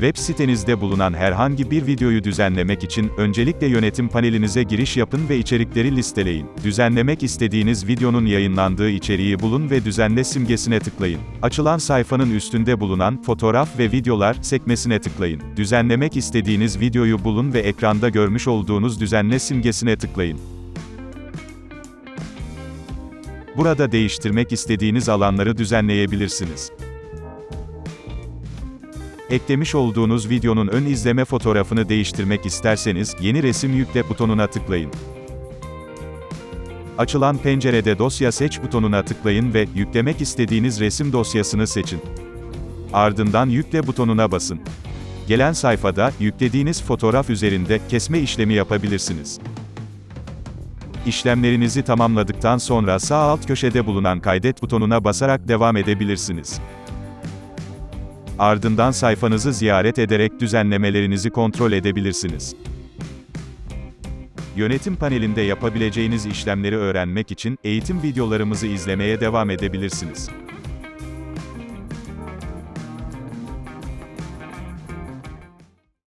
Web sitenizde bulunan herhangi bir videoyu düzenlemek için, öncelikle yönetim panelinize giriş yapın ve içerikleri listeleyin. Düzenlemek istediğiniz videonun yayınlandığı içeriği bulun ve düzenle simgesine tıklayın. Açılan sayfanın üstünde bulunan, fotoğraf ve videolar, sekmesine tıklayın. Düzenlemek istediğiniz videoyu bulun ve ekranda görmüş olduğunuz düzenle simgesine tıklayın. Burada değiştirmek istediğiniz alanları düzenleyebilirsiniz. Eklemiş olduğunuz videonun ön izleme fotoğrafını değiştirmek isterseniz, Yeni resim yükle butonuna tıklayın. Açılan pencerede Dosya seç butonuna tıklayın ve, yüklemek istediğiniz resim dosyasını seçin. Ardından Yükle butonuna basın. Gelen sayfada, yüklediğiniz fotoğraf üzerinde, kesme işlemi yapabilirsiniz. İşlemlerinizi tamamladıktan sonra sağ alt köşede bulunan Kaydet butonuna basarak devam edebilirsiniz. Ardından sayfanızı ziyaret ederek düzenlemelerinizi kontrol edebilirsiniz. Yönetim panelinde yapabileceğiniz işlemleri öğrenmek için eğitim videolarımızı izlemeye devam edebilirsiniz.